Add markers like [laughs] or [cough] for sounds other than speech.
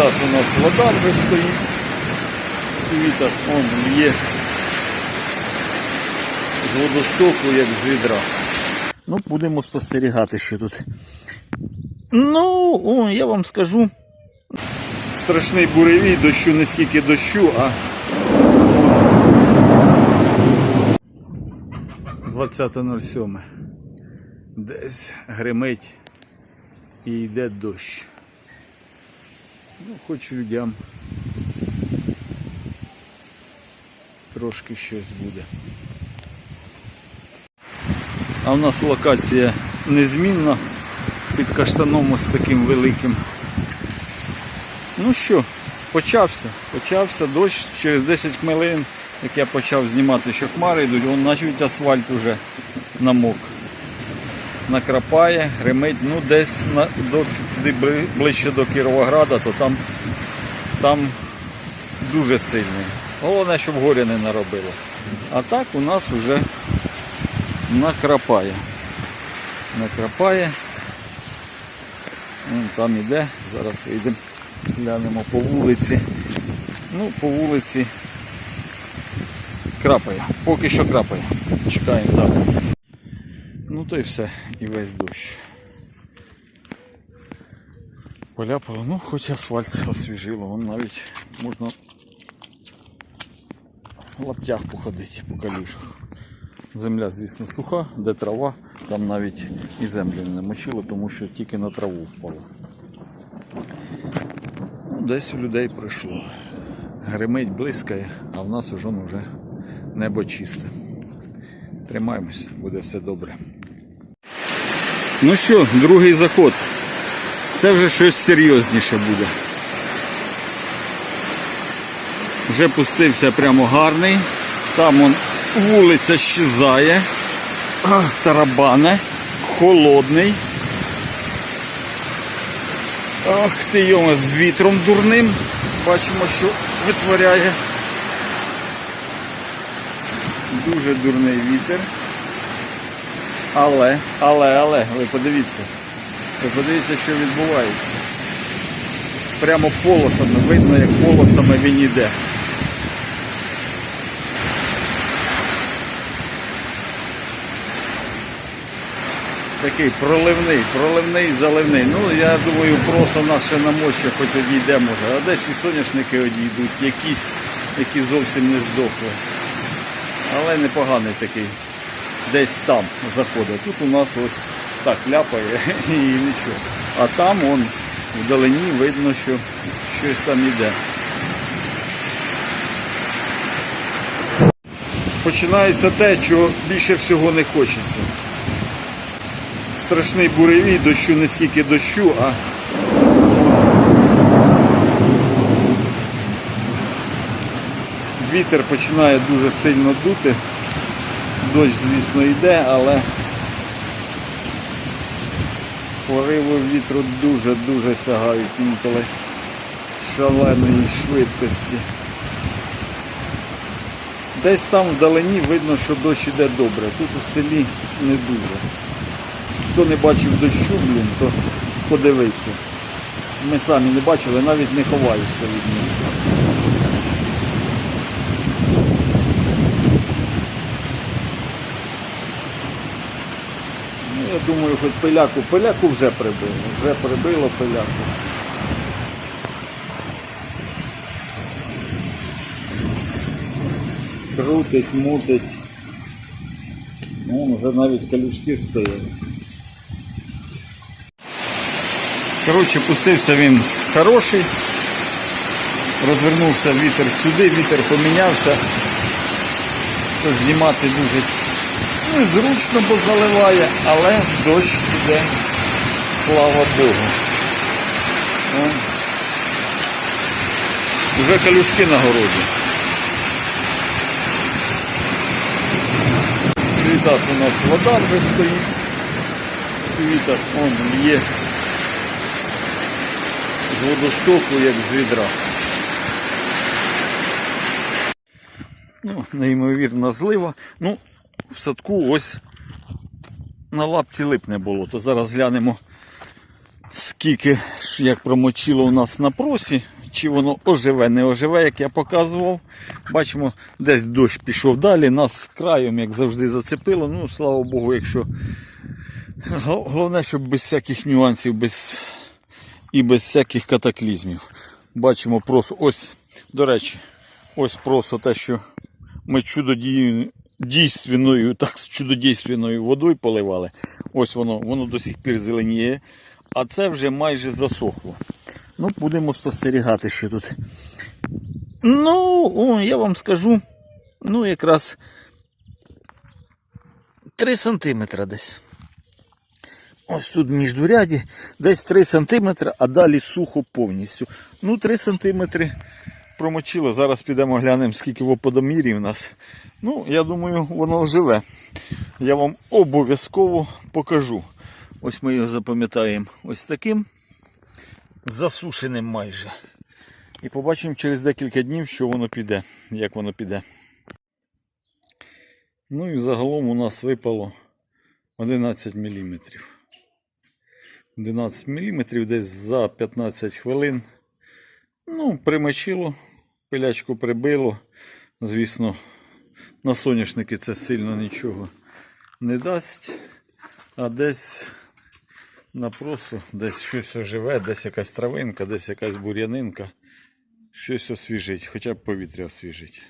Слідат у нас вода вже стоїть. Світок, он є з водостоку, як з відра. Ну, будемо спостерігати, що тут. Ну, о, я вам скажу. Страшний буревій, дощу не скільки дощу, а 20.07. Десь гримить і йде дощ. Ну, хоч людям трошки щось буде. А в нас локація незмінна під каштаном ось таким великим. Ну що, почався. Почався дощ через 10 хвилин, як я почав знімати, що хмари йдуть, вон навіть асфальт уже намок. Накрапає, гримить, ну десь на, до, ближче до Кіровограда, то там, там дуже сильний. Головне, щоб горя не наробило. А так у нас вже накрапає. Накрапає. Вон там іде. Зараз вийдемо, глянемо по вулиці. Ну, по вулиці крапає. Поки що крапає. Чекаємо далі. Ну то і все, і весь дощ. Поляпало, ну хоч асфальт освіжило, вон навіть можна в лаптях походити по калюшах. Земля, звісно, суха, де трава, там навіть і землю не мочило, тому що тільки на траву впало. Ну, десь у людей пройшло. Гримить, блискає, а в нас уже, вже небо чисте. Тримаємось, буде все добре. Ну що, другий заход. Це вже щось серйозніше буде. Вже пустився прямо гарний. Там он вулиця щезає. Тарабане. Холодний. Ах ти йома з вітром дурним. Бачимо, що витворяє. Дуже дурний вітер. Але, але, але, ви подивіться. Ви подивіться, що відбувається. Прямо полосами, видно, як полосами він йде. Такий проливний, проливний, заливний. Ну, я думаю, просто нас ще намоче хоч одійде може. А десь і соняшники одійдуть, якісь, які зовсім не здохли. Але непоганий такий. Десь там заходить. Тут у нас ось так ляпає [laughs] і нічого. А там он вдалині видно, що щось там іде. Починається те, чого більше всього не хочеться. Страшний буревій, дощу не скільки дощу, а вітер починає дуже сильно дути. Дощ, звісно, йде, але пориви вітру дуже-дуже сягають інколи шаленої швидкості. Десь там вдалині видно, що дощ іде добре. Тут у селі не дуже. Хто не бачив дощу, блін, то подивиться. Ми самі не бачили, навіть не ховаюся від нього. Ну, я думаю, хоч пиляку. Пиляку вже прибило. Вже прибило пиляку. Крутить, мутить. Ну, вже навіть калючки стоять. Коротше, пустився він хороший. Розвернувся вітер сюди, вітер помінявся. Знімати дуже незручно, бо заливає, але дощ іде, слава Богу. Вже калюшки на городі. Світак у нас вода вже стоїть. Світак, он є з водостоку, як з відра. Ну, неймовірна злива. Ну, в садку ось на лапті лип не було, то зараз глянемо, скільки ж як промочило у нас на просі, чи воно оживе, не оживе, як я показував. Бачимо, десь дощ пішов далі, нас краєм, як завжди, зацепило. Ну, слава Богу, якщо. Головне, щоб без всяких нюансів, без... і без всяких катаклізмів. Бачимо просто ось, до речі, ось просто те, що ми чудодійною дійственною, так, чудодійственною водою поливали. Ось воно, воно до сих пір зеленіє, а це вже майже засохло. Ну, будемо спостерігати, що тут. Ну, о, я вам скажу, ну, якраз 3 сантиметра десь. Ось тут в міждуряді десь 3 см, а далі сухо повністю. Ну, 3 см промочило. Зараз підемо глянемо, скільки в оподомірі в нас. Ну, я думаю, воно живе. Я вам обов'язково покажу. Ось ми його запам'ятаємо ось таким засушеним майже. І побачимо через декілька днів, що воно піде, як воно піде. Ну і загалом у нас випало 11 міліметрів. 12 мм десь за 15 хвилин. Ну, примочило, пилячку прибило. Звісно, на соняшники це сильно нічого не дасть. А десь на просу, десь щось оживе, десь якась травинка, десь якась бур'янинка. Щось освіжить, хоча б повітря освіжить.